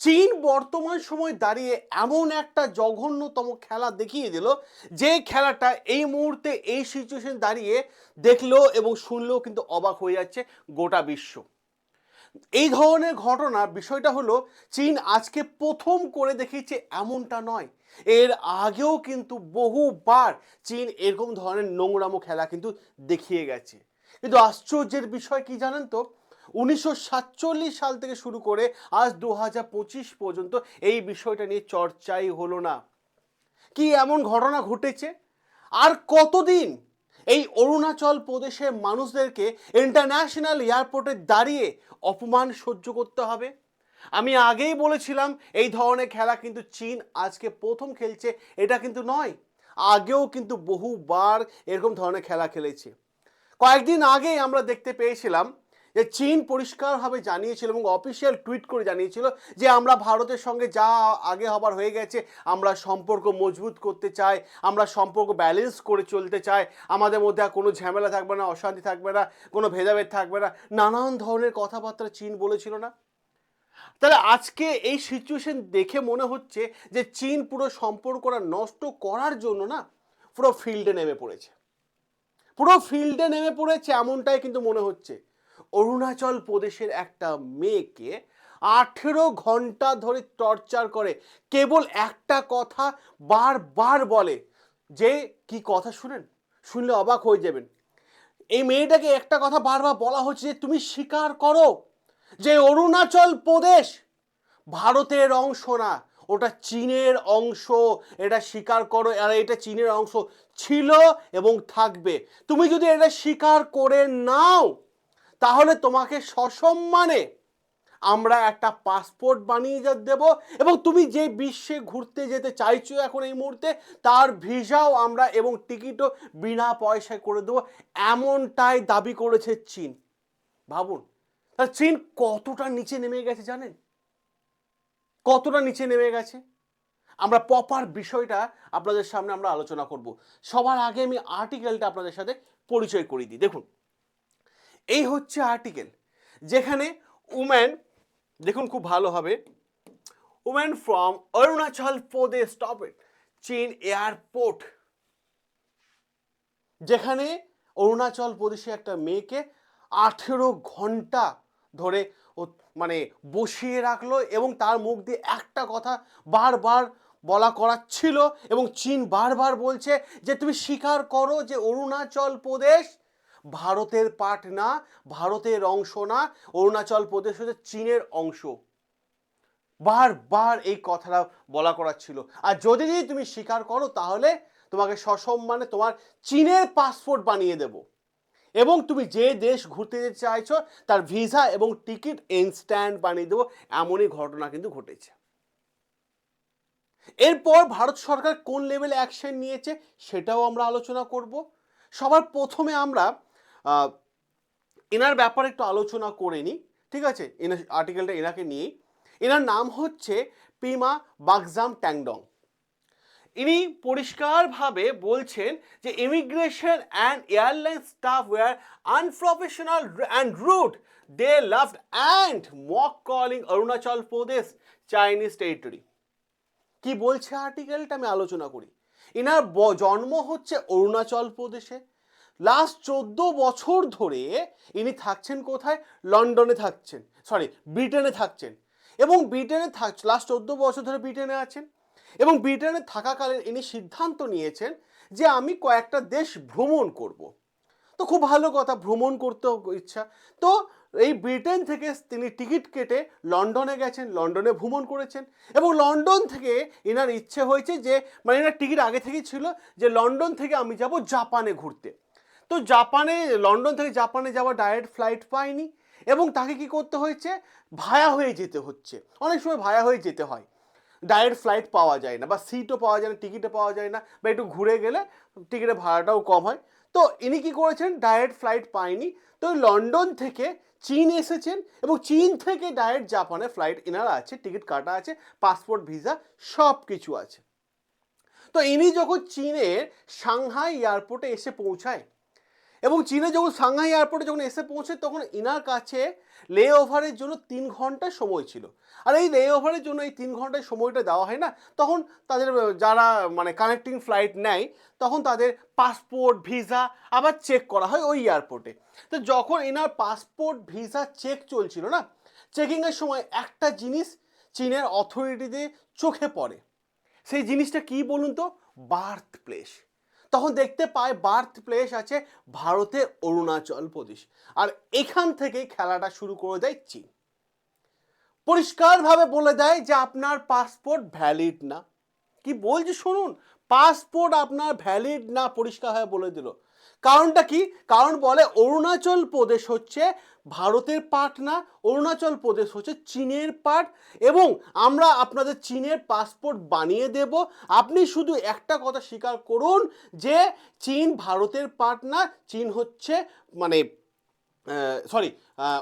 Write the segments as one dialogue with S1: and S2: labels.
S1: চীন বর্তমান সময় দাঁড়িয়ে এমন একটা জঘন্যতম খেলা দেখিয়ে দিল, যে খেলাটা এই মুহূর্তে এই সিচুয়েশন দাঁড়িয়ে দেখল এবং শুনলেও কিন্তু অবাক হয়ে যাচ্ছে গোটা বিশ্ব। এই ধরনের ঘটনা, বিষয়টা হলো চীন আজকে প্রথম করে দেখিয়েছে এমনটা নয়। এর আগেও কিন্তু বহুবার চীন এরকম ধরনের নোংরামো খেলা কিন্তু দেখিয়ে গেছে। কিন্তু আশ্চর্যের বিষয় কি জানেন তো? উনিশশো সাতচল্লিশ সাল থেকে শুরু করে আজ দু হাজার পঁচিশ পর্যন্ত এই বিষয়টা নিয়ে চর্চাই হলো না। কি এমন ঘটনা ঘটেছে? আর কতদিন এই অরুণাচল প্রদেশের মানুষদেরকে ইন্টারন্যাশনাল এয়ারপোর্টে দাঁড়িয়ে অপমান সহ্য করতে হবে? আমি আগেই বলেছিলাম, এই ধরনের খেলা কিন্তু চীন আজকে প্রথম খেলছে, এটা কিন্তু নয়। আগেও কিন্তু বহুবার এরকম ধরনের খেলা খেলেছে। কয়েকদিন আগেই আমরা দেখতে পেয়েছিলাম যে চীন পরিষ্কারভাবে জানিয়েছিল এবং অফিসিয়াল টুইট করে জানিয়েছিল যে আমরা ভারতের সঙ্গে যা আগে হবার হয়ে গেছে, আমরা সম্পর্ক মজবুত করতে চাই, আমরা সম্পর্ক ব্যালেন্স করে চলতে চাই, আমাদের মধ্যে আর কোনো ঝামেলা থাকবে না, অশান্তি থাকবে না, কোনো ভেদাভেদ থাকবে না, নানান ধরনের কথাবার্তা চীন বলেছিল না? তাহলে আজকে এই সিচুয়েশন দেখে মনে হচ্ছে যে চীন পুরো সম্পর্কটা নষ্ট করার জন্য না পুরো ফিল্ডে নেমে পড়েছে। পুরো ফিল্ডে নেমে পড়েছে এমনটাই কিন্তু মনে হচ্ছে। অরুণাচল প্রদেশের একটা মেয়েকে আঠেরো ঘণ্টা ধরে টর্চার করে। কেবল একটা কথা বারবার বলে যে, কি কথা শুনেন? শুনলে অবাক হয়ে যাবেন। এই মেয়েটাকে একটা কথা বারবার বলা হচ্ছে যে, তুমি স্বীকার করো যে, অরুণাচল প্রদেশ ভারতের অংশ না, ওটা চীনের অংশ, এটা স্বীকার করো, আর এটা চীনের অংশ ছিল এবং থাকবে। তুমি যদি এটা স্বীকার করে নাও তাহলে তোমাকে সসম্মানে আমরা একটা পাসপোর্ট বানিয়ে যা দেব এবং তুমি যে বিশ্বে ঘুরতে যেতে চাইছো এখন এই মুহূর্তে, তার ভিসাও আমরা এবং টিকিটও বিনা পয়সায় করে দেবো। এমনটাই দাবি করেছে চীন। ভাবুন তাহলে চীন কতটা নিচে নেমে গেছে জানেন? কতটা নিচে নেমে গেছে? আমরা প্রপার বিষয়টা আপনাদের সামনে আমরা আলোচনা করব। সবার আগে আমি আর্টিকেলটা আপনাদের সাথে পরিচয় করিয়ে দিই। দেখুন এই হচ্ছে আর্টিকেল যেখানে উম্যান দেখুন খুব ভালো হবে woman from Arunachal Pradesh stopped at চীন এয়ারপোর্ট যেখানে অরুণাচল প্রদেশে একটা মেয়েকে আঠেরো ঘণ্টা ধরে মানে বসিয়ে রাখল এবং তার মুখ দিয়ে একটা কথা বারবার বলা করাচ্ছিল এবং চীন বারবার বলছে যে, তুমি স্বীকার করো যে অরুণাচল প্রদেশ ভারতের পার্ট না, ভারতের অংশ না, অরুণাচল প্রদেশ হচ্ছে চীনের অংশ। বারবার এই কথাটা বলা করার ছিল। আর যদি যদি তুমি স্বীকার করো, তাহলে তোমাকে সসম্মানে তোমার চীনের পাসপোর্ট বানিয়ে দেব। এবং তুমি যে দেশ ঘুরতে যেতে চাইছো, তার ভিসা এবং টিকিট ইনস্ট্যান্ট বানিয়ে দেবো। এমনই ঘটনা কিন্তু ঘটেছে। এরপর ভারত সরকার কোন লেভেলে অ্যাকশন নিয়েছে, সেটাও আমরা আলোচনা করব। সবার প্রথমে আমরা এনার ব্যাপারে একটু আলোচনা করে নিই, ঠিক আছে? এনার আর্টিকেলটা এনাকে নিয়েই এনার নাম হচ্ছে পিমা বাগজাম ট্যাংডং। ইনি পরিষ্কারভাবে বলছেন যে immigration and airline staff were unprofessional and rude they laughed and mock calling Arunachal Pradesh Chinese territory কি বলছে আর্টিকেলটা আমি আলোচনা করি। এনার জন্ম হচ্ছে অরুণাচল প্রদেশে। লাস্ট চোদ্দ বছর ধরে ইনি থাকছেন কোথায়? লন্ডনে থাকছেন। সরি ব্রিটেনে থাকছেন। এবং ব্রিটেনে থাক লাস্ট চোদ্দ বছর ধরে ব্রিটেনে আছেন। এবং ব্রিটেনে থাকাকালীন ইনি সিদ্ধান্ত নিয়েছেন যে আমি কয়েকটা দেশ ভ্রমণ করব। তো খুব ভালো কথা, ভ্রমণ করতে ইচ্ছা। তো এই ব্রিটেন থেকে তিনি টিকিট কেটে লন্ডনে গেছেন লন্ডনে ভ্রমণ করেছেন। এবং লন্ডন থেকে এনার ইচ্ছে হয়েছে যে মানে এনার টিকিট আগে থেকেই ছিল যে লন্ডন থেকে আমি যাব জাপানে ঘুরতে। তো জাপানে, লন্ডন থেকে জাপানে যাওয়া ডাইরেক্ট ফ্লাইট পায়নি এবং তাকে কি করতে হয়েছে? ভায়া হয়ে যেতে হচ্ছে। অনেক সময় ভায়া হয়ে যেতে হয়। ডাইরেক্ট ফ্লাইট পাওয়া যায় না বা সিটও পাওয়া যায় না টিকিটও পাওয়া যায় না বা একটু ঘুরে গেলে টিকিটের ভাড়াটাও কম হয়। তো ইনি কি করেছেন? ডাইরেক্ট ফ্লাইট পায়নি। তো লন্ডন থেকে চীন এসেছেন এবং চীন থেকে ডাইরেক্ট জাপানে ফ্লাইট এনার আছে টিকিট কাটা আছে পাসপোর্ট ভিসা সব কিছু আছে। তো ইনি যখন চীনের সাংহাই এয়ারপোর্টে এসে পৌঁছায় এবং চীনে যখন সাংহাই এয়ারপোর্টে যখন এসে পৌঁছে, তখন ইনার কাছে লে ওভারের জন্য তিন ঘণ্টা সময় ছিল। আর এই লে ওভারের জন্য এই তিন ঘন্টায় সময়টা দেওয়া হয় না, তখন তাদের, যারা মানে কানেক্টিং ফ্লাইট নেয়, তখন তাদের পাসপোর্ট ভিসা আবার চেক করা হয় ওই এয়ারপোর্টে। তো যখন এনার পাসপোর্ট ভিসা চেক চলছিল না চেকিংয়ের সময় একটা জিনিস চীনের অথরিটিতে চোখে পড়ে। সেই জিনিসটা কি বলুন তো? বার্থ প্লেস তখন দেখতে পায় বার্থ প্লেস আছে ভারতের অরুণাচল প্রদেশ। আর এখান থেকেই খেলাটা শুরু করে দেয় চীন। পরিষ্কারভাবে বলে দেয় যে আপনার পাসপোর্ট ভ্যালিড না। কি বলছি শুনুন? পাসপোর্ট আপনার ভ্যালিড না পরিষ্কারভাবে বলে দিল। কারণটা কি? কারণ বলে অরুণাচল প্রদেশ হচ্ছে ভারতের পার্ট না, অরুণাচল প্রদেশ হচ্ছে চীনের পার্ট এবং আমরা আপনাদের চীনের পাসপোর্ট বানিয়ে দেব। আপনি শুধু একটা কথা স্বীকার করুন যে চীন ভারতের পার্ট না, চীন হচ্ছে মানে সরি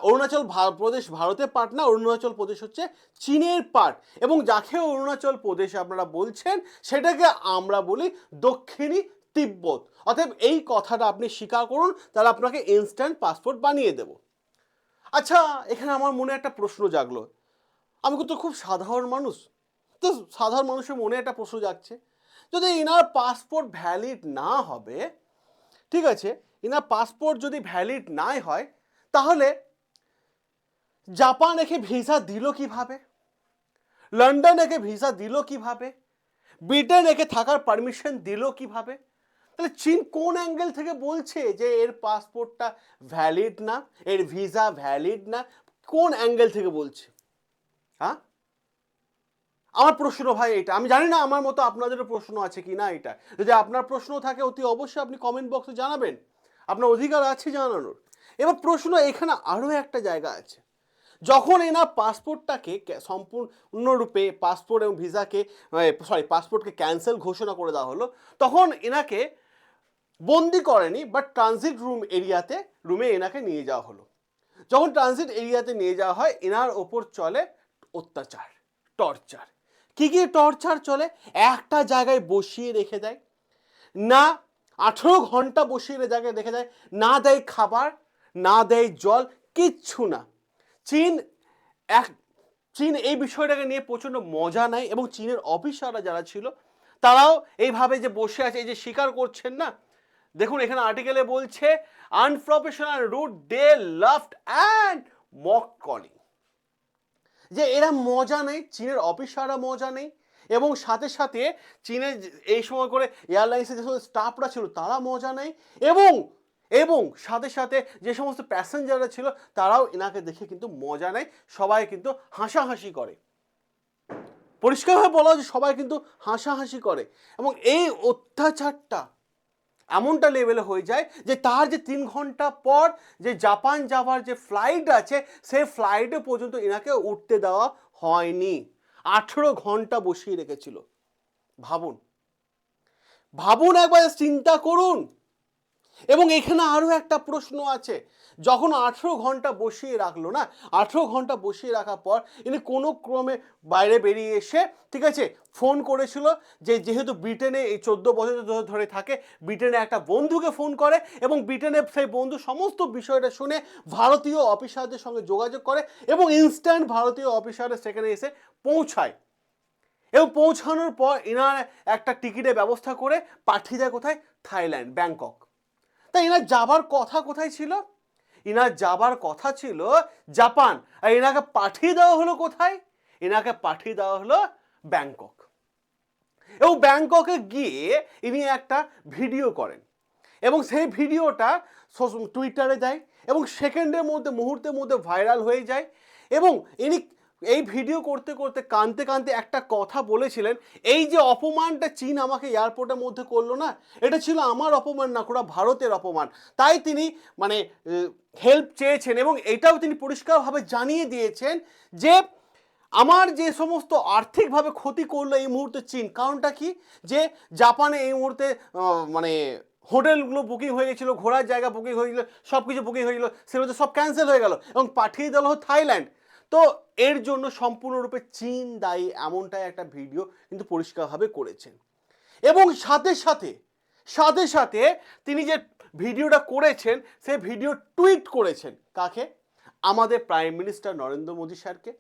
S1: অরুণাচল প্রদেশ ভারতের পার্ট না, অরুণাচল প্রদেশ হচ্ছে চীনের পার্ট। এবং যাকে অরুণাচল প্রদেশ আপনারা বলছেন, সেটাকে আমরা বলি দক্ষিণী তিব্বত। অতএব এই কথাটা আপনি স্বীকার করুন, তাহলে আপনাকে ইনস্ট্যান্ট পাসপোর্ট বানিয়ে দেব। আচ্ছা এখানে আমার মনে একটা প্রশ্ন জাগলো। আমি তো খুব সাধারণ মানুষ। তো সাধারণ মানুষের মনে একটা প্রশ্ন যাচ্ছে যদি এনার পাসপোর্ট ভ্যালিড না হবে, ঠিক আছে এনার পাসপোর্ট যদি ভ্যালিড নাই হয় তাহলে জাপান একে ভিসা দিল কীভাবে? লন্ডন একে ভিসা দিল কীভাবে? ব্রিটেন একে থাকার পারমিশন দিল কীভাবে? তাহলে চীন কোন অ্যাঙ্গেল থেকে বলছে যে এর পাসপোর্টটা ভ্যালিড না, এর ভিসা ভ্যালিড না? কোন অ্যাঙ্গেল থেকে বলছে? হ্যাঁ? আমার প্রশ্ন ভাই এটা, আমি জানি না আমার মতো আপনাদেরও প্রশ্ন আছে কি না এটা। যদি আপনার প্রশ্ন থাকে অতি অবশ্যই আপনি কমেন্ট বক্সে জানাবেন। আপনার অধিকার আছে জানানোর। এবার প্রশ্ন, এখানে আরও একটা জায়গা আছে। যখন এনার পাসপোর্টটাকে সম্পূর্ণরূপে পাসপোর্ট এবং ভিসাকে সরি পাসপোর্টকে ক্যান্সেল ঘোষণা করে দেওয়া হলো, তখন এনাকে বন্দি করেনি বাট ট্রানজিট রুম এরিয়াতে রুমে এনাকে নিয়ে যাওয়া হলো। যখন ট্রানজিট এরিয়াতে নিয়ে যাওয়া হয়, এনার ওপর চলে অত্যাচার টর্চার কি কি টর্চার চলে? একটা জায়গায় বসিয়ে রেখে দেয়, না আঠেরো ঘণ্টা বসিয়ে জায়গায় রেখে দেয়, না দেয় খাবার না দেয় জল, কিচ্ছু না। চীন এক, চীন এই বিষয়টাকে নিয়ে প্রচণ্ড মজা নেয় এবং চীনের অফিসাররা যারা ছিল, তারাও এইভাবে যে বসে আছে, এই যে স্বীকার করছেন না, দেখুন এখানে আর্টিকেলে বলছে unprofessional rude they laughed and mock calling যে এরা মজা নেই চীনের অফিসাররা মজা নেই এবং সাথে সাথে চীনের এই সময় করে এয়ারলাইন্সের যে সমস্ত স্টাফরা ছিল, তারা মজা নেই এবং এবং সাথে সাথে যে সমস্ত প্যাসেঞ্জাররা ছিল, তারাও এনাকে দেখে কিন্তু মজা নেয়, সবাই কিন্তু হাসাহাসি করে। পরিষ্কারভাবে বলা যে সবাই কিন্তু হাসাহাসি করে এবং এই অত্যাচারটা এমনটা লেভেলে হয়ে যায় যে তার যে তিন ঘণ্টা পর যে জাপান যাওয়ার যে ফ্লাইট আছে, সেই ফ্লাইটে পর্যন্ত এনাকে উঠতে দেওয়া হয়নি। আঠেরো ঘণ্টা বসিয়ে রেখেছিল। ভাবুন। ভাবুন একবার চিন্তা করুন। এবং এখানে আরও একটা প্রশ্ন আছে। যখন আঠেরো ঘণ্টা বসিয়ে রাখল না, আঠেরো ঘণ্টা বসিয়ে রাখার পর ইনি কোনো ক্রমে বাইরে বেরিয়ে এসে, ঠিক আছে, ফোন করেছিল যে যেহেতু ব্রিটেনে এই চোদ্দ বছর ধরে- থাকে, ব্রিটেনে একটা বন্ধুকে ফোন করে এবং ব্রিটেনে সেই বন্ধু সমস্ত বিষয়টা শুনে ভারতীয় অফিসারদের সঙ্গে যোগাযোগ করে এবং ইনস্ট্যান্ট ভারতীয় অফিসাররা সেখানে এসে পৌঁছায়। এবং পৌঁছানোর পর এনার একটা টিকিটের ব্যবস্থা করে পাঠিয়ে দেয় কোথায়? Thailand, Bangkok. তাই এনার যাবার কথা কোথায় ছিল? এনার যাবার কথা ছিল জাপান। আর এনাকে পাঠিয়ে দেওয়া হলো কোথায়? এনাকে পাঠিয়ে দেওয়া হলো ব্যাংকক। এবং ব্যাংককে গিয়ে ইনি একটা ভিডিও করেন। এবং সেই ভিডিওটা টুইটারে দেয় এবং সেকেন্ডের মধ্যে মুহূর্তের মধ্যে ভাইরাল হয়ে যায়। এবং ইনি এই ভিডিও করতে করতে কানতে কানতে একটা কথা বলেছিলেন, এই যে অপমানটা চীন আমাকে এয়ারপোর্টের মধ্যে করল না, এটা ছিল আমার অপমান না পুরো ভারতের অপমান। তাই তিনি মানে হেল্প চেয়েছেন এবং এটাও তিনি পরিষ্কারভাবে জানিয়ে দিয়েছেন যে আমার যে সমস্ত আর্থিকভাবে ক্ষতি করল এই মুহূর্তে চীন, কারণটা কি? যে জাপানে এই মুহূর্তে মানে হোটেলগুলো বুকিং হয়ে গেছিল, ঘোরার জায়গা বুকিং হয়ে গেছিল সব কিছু বুকিং হয়ে গেলো সেগুলো সব ক্যান্সেল হয়ে গেল এবং পাঠিয়ে দেওয়া থাইল্যান্ড। তো এর জন্য সম্পূর্ণরূপে চীন দায়ী এমনটাই একটা ভিডিও কিন্তু পরিষ্কারভাবে করেছেন। এবং সাথে সাথে সাথে সাথে তিনি যে ভিডিওটা করেছেন, সে ভিডিও টুইট করেছেন কাকে? আমাদের প্রাইম মিনিস্টার নরেন্দ্র মোদী স্যারকে।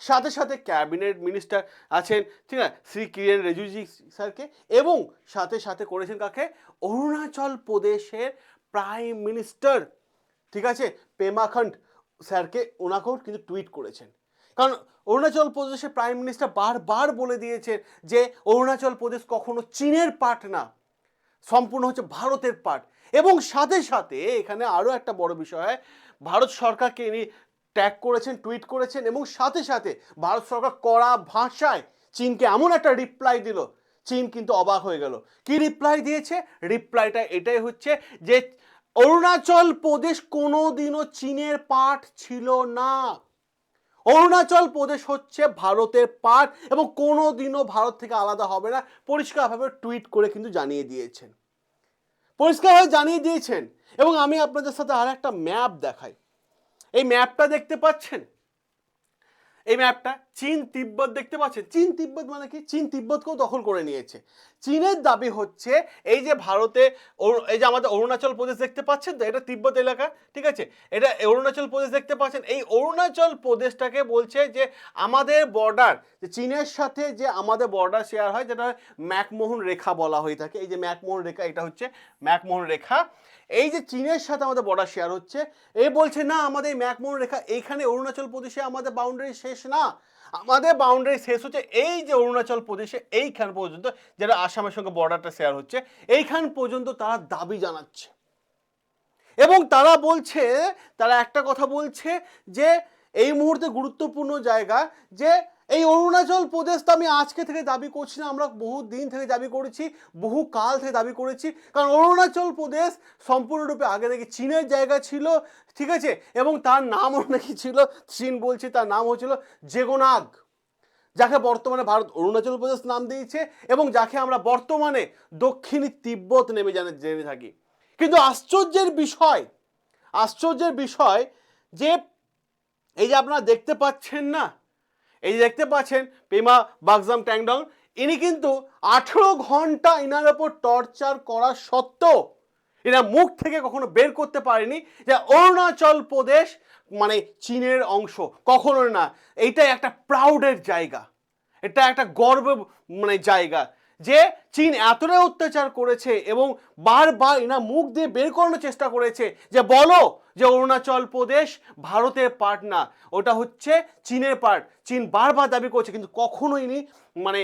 S1: সাথে সাথে ক্যাবিনেট মিনিস্টার আছেন, ঠিক আছে, শ্রী কিরেন রিজিজু স্যারকে। এবং সাথে সাথে করেছেন কাকে? অরুণাচল প্রদেশের প্রাইম মিনিস্টার, ঠিক আছে পেমাখণ্ড স্যারকে ওনাকেও কিন্তু টুইট করেছেন। কারণ অরুণাচল প্রদেশের প্রাইম মিনিস্টার বারবার বলে দিয়েছেন যে অরুণাচল প্রদেশ কখনো চীনের পার্ট না, সম্পূর্ণ হচ্ছে ভারতের পার্ট এবং সাথে সাথে এখানে আরও একটা বড় বিষয় ভারত সরকারকে ইনি ট্যাগ করেছেন, টুইট করেছেন এবং সাথে সাথে ভারত সরকার কড়া ভাষায় চীনকে এমন একটা রিপ্লাই দিল, চীন কিন্তু অবাক হয়ে গেল। কি রিপ্লাই দিয়েছে? রিপ্লাইটা এটাই হচ্ছে যে অরুণাচল প্রদেশ কোনোদিনও চীনের পার্ট ছিল না। অরুণাচল প্রদেশ হচ্ছে ভারতের পার্ট এবং কোনো দিনও ভারত থেকে আলাদা হবে না, পরিষ্কারভাবে টুইট করে কিন্তু জানিয়ে দিয়েছেন। পরিষ্কারভাবে জানিয়ে দিয়েছেন এবং আমি আপনাদের সাথে আর একটা ম্যাপ দেখাই। এই ম্যাপটা দেখতে পাচ্ছেন? এই ম্যাপটা চীন তিব্বত দেখতে পাচ্ছেন? চীন তিব্বত মানে কি? চীন তিব্বতকেও দখল করে নিয়েছে। চীনের দাবি হচ্ছে, এই যে ভারতে এই যে আমাদের অরুণাচল প্রদেশ দেখতে পাচ্ছেন তো? এটা তিব্বত এলাকা, ঠিক আছে? এটা অরুণাচল প্রদেশ দেখতে পাচ্ছেন। এই অরুণাচল প্রদেশটাকে বলছে যে আমাদের বর্ডার যে চীনের সাথে যে আমাদের বর্ডার শেয়ার হয়, যেটা ম্যাকমোহন রেখা বলা হয়ে থাকে। এই যে ম্যাকমোহন রেখা, এটা হচ্ছে ম্যাকমোহন রেখা। এই যে চীনের সাথে আমাদের বর্ডার শেয়ার হচ্ছে, এ বলছে, না, আমাদের ম্যাকমোহন রেখা এইখানে অরুণাচল প্রদেশে আমাদের বাউন্ডারি শেষ না। আমাদের বাউন্ডারি শেষ হচ্ছে এই যে অরুণাচল প্রদেশে এইখান পর্যন্ত, যেটা আসামের সঙ্গে বর্ডারটা শেয়ার হচ্ছে, এইখান পর্যন্ত তারা দাবি জানাচ্ছে। এবং তারা বলছে, তারা একটা কথা বলছে যে এই মুহূর্তে গুরুত্বপূর্ণ জায়গা যে এই অরুণাচল প্রদেশ তো আমি আজকে থেকে দাবি করছি না, আমরা বহু দিন থেকে দাবি করেছি, বহু কাল থেকে দাবি করেছি। কারণ অরুণাচল প্রদেশ সম্পূর্ণরূপে আগে থেকে চীনের জায়গা ছিল, ঠিক আছে? এবং তার নামও নাকি ছিল, চীন বলছে তার নাম হচ্ছিল জেগোনাগ, যাকে বর্তমানে ভারত অরুণাচল প্রদেশ নাম দিয়েছে এবং যাকে আমরা বর্তমানে দক্ষিণী তিব্বত নেমে জানে, জেনে থাকি। কিন্তু আশ্চর্যের বিষয় আশ্চর্যের বিষয় যে এই যে আপনারা দেখতে পাচ্ছেন না, এই যে দেখতে পাচ্ছেন পেমা বাগজাম ট্যাংডং, ইনি কিন্তু আঠেরো ঘণ্টা ইনার ওপর টর্চার করা সত্ত্বেও এরা মুখ থেকে কখনো বের করতে পারেনি যে অরুণাচল প্রদেশ মানে চীনের অংশ। কখনো না। এইটাই একটা প্রাউডের জায়গা। এটা একটা গর্ব মানে জায়গা। যে চীন এতটাই অত্যাচার করেছে এবং বারবার এনা মুখ দিয়ে বের করানোর চেষ্টা করেছে যে বলো যে অরুণাচল প্রদেশ ভারতের পার্ট না, ওটা হচ্ছে চীনের পার্ট চীন বারবার দাবি করছে, কিন্তু কখনোই ইনি মানে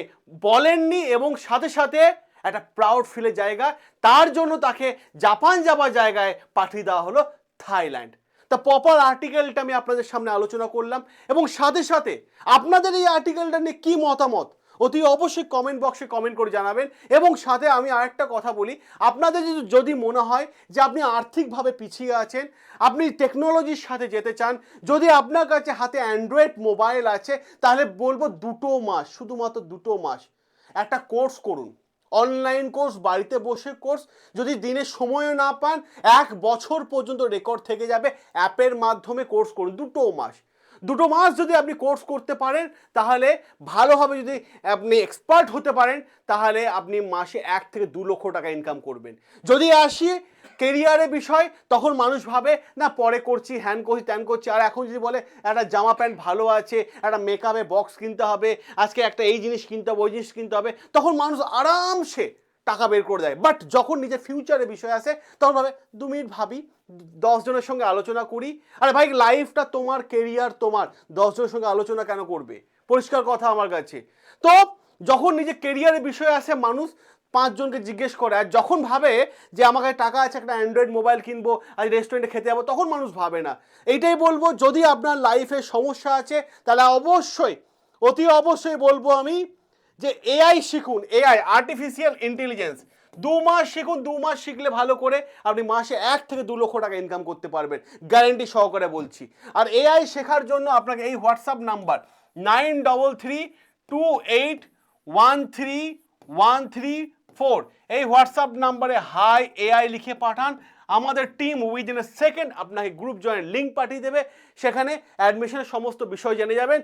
S1: বলেননি এবং সাথে সাথে একটা প্রাউড ফিলের জায়গা, তার জন্য তাকে জাপান যাবার জায়গায় পাঠিয়ে দেওয়া হলো থাইল্যান্ড। তা প্রপার আর্টিকেলটা আমি আপনাদের সামনে আলোচনা করলাম এবং সাথে সাথে আপনাদের এই আর্টিকেলটা নিয়ে কী মতামত? অতি অবশ্যই কমেন্ট বক্সে কমেন্ট করে জানাবেন। এবং সাথে আমি আরেকটা কথা বলি, আপনাদের যদি- মনে হয় যে আপনি আর্থিকভাবে পিছিয়ে আছেন, আপনি টেকনোলজির সাথে যেতে চান, যদি আপনার কাছে হাতে অ্যান্ড্রয়েড মোবাইল আছে, তাহলে বলব দুটো মাস, শুধুমাত্র দুটো মাস। একটা কোর্স করুন। অনলাইন কোর্স বাড়িতে বসে কোর্স যদি দিনে সময়ও না পান, এক বছর পর্যন্ত রেকর্ড থেকে যাবে অ্যাপের মাধ্যমে কোর্স করুন। দুটো মাস। দুটো মাস যদি আপনি কোর্স করতে পারেন, তাহলে ভালোভাবে যদি আপনি এক্সপার্ট হতে পারেন, তাহলে আপনি মাসে এক থেকে দু লক্ষ টাকা ইনকাম করবেন। যদি আসি কেরিয়ারের বিষয়, তখন মানুষ ভাবে, না, পরে করছি হ্যান করছি ত্যান করছি। আর এখন যদি বলে, একটা জামা প্যান্ট ভালো আছে, একটা মেকআপে বক্স কিনতে হবে, আজকে একটা এই জিনিস কিনতে হবে, ওই জিনিস কিনতে হবে, তখন মানুষ আরামসে টাকা বের করে দেয়। বাট যখন নিজের ফিউচারের বিষয় আসে, তখন ভাবে, দু মিনিট ভাবি, দশ জনের সঙ্গে আলোচনা করি। আরে ভাই লাইফটা তোমার কেরিয়ার তোমার। দশ জনের সঙ্গে আলোচনা কেন করবে? পরিষ্কার কথা আমার কাছে। তো যখন নিজের কেরিয়ারের বিষয় আসে, মানুষ পাঁচজনকে জিজ্ঞেস করে, আর যখন ভাবে যে আমার কাছে টাকা আছে, একটা অ্যান্ড্রয়েড মোবাইল কিনবো আজ রেস্টুরেন্টে খেতে যাব, তখন মানুষ ভাবে না। এইটাই বলব, যদি আপনার লাইফে সমস্যা আছে, তাহলে অবশ্যই, অতি অবশ্যই বলব আমি যে এআই শিখুন এআই আর্টিফিশিয়াল ইন্টেলিজেন্স দু মাস শিখুন, দু মাস শিখলে ভালো করে আপনি মাসে এক থেকে দু লক্ষ টাকা ইনকাম করতে পারবেন। গ্যারেন্টি সহকারে বলছি। আর এআই শেখার জন্য আপনাকে এই WhatsApp number nine double three two eight one three one three four এই হোয়াটসঅ্যাপ নাম্বারে হাই এআই লিখে পাঠান। আমাদের টিম উইদিন এ সেকেন্ড আপনাকে গ্রুপ জয়েন লিঙ্ক পাঠিয়ে দেবে। সেখানে অ্যাডমিশনের সমস্ত বিষয় জেনে যাবেন।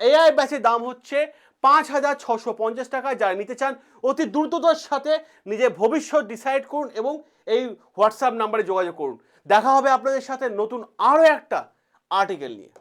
S1: এআই ব্যাচের দাম হচ্ছে পাঁচ হাজার ছশো পঞ্চাশ টাকা যারা নিতে চান, অতি দ্রুততার সাথে নিজের ভবিষ্যৎ ডিসাইড করুন এবং এই হোয়াটসঅ্যাপ নাম্বারে যোগাযোগ করুন। দেখা হবে আপনাদের সাথে নতুন আরও একটা আর্টিকেল নিয়ে।